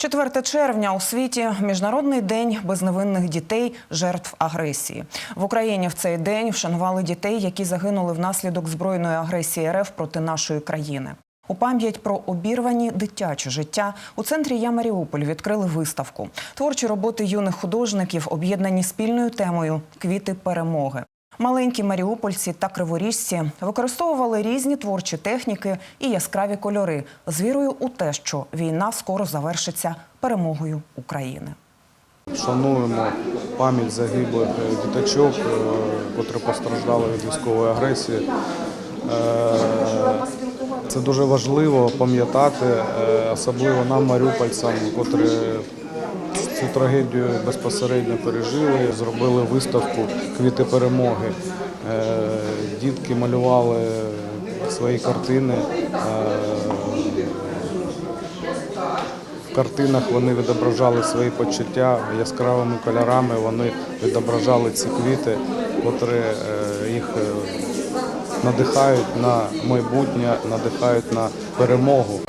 4 червня у світі міжнародний день безневинних дітей, жертв агресії. В Україні в цей день вшанували дітей, які загинули внаслідок збройної агресії РФ проти нашої країни. У пам'ять про обірвані дитяче життя у центрі Я Маріуполь відкрили виставку. Творчі роботи юних художників об'єднані спільною темою Квіти перемоги. Маленькі маріупольці та криворіжці використовували різні творчі техніки і яскраві кольори з вірою у те, що війна скоро завершиться перемогою України. Шануємо пам'ять загиблих діточок, е, котрі постраждали від військової агресії. Е, Це дуже важливо пам'ятати, е, особливо нам, маріупольцям, котрі цю трагедію безпосередньо пережили, зробили виставку Квіти перемоги. Е, Дітки малювали свої картини. е, в картинах вони відображали свої почуття яскравими кольорами. Вони відображали ці квіти, котрі е, їх надихають на майбутнє, надихають на перемогу.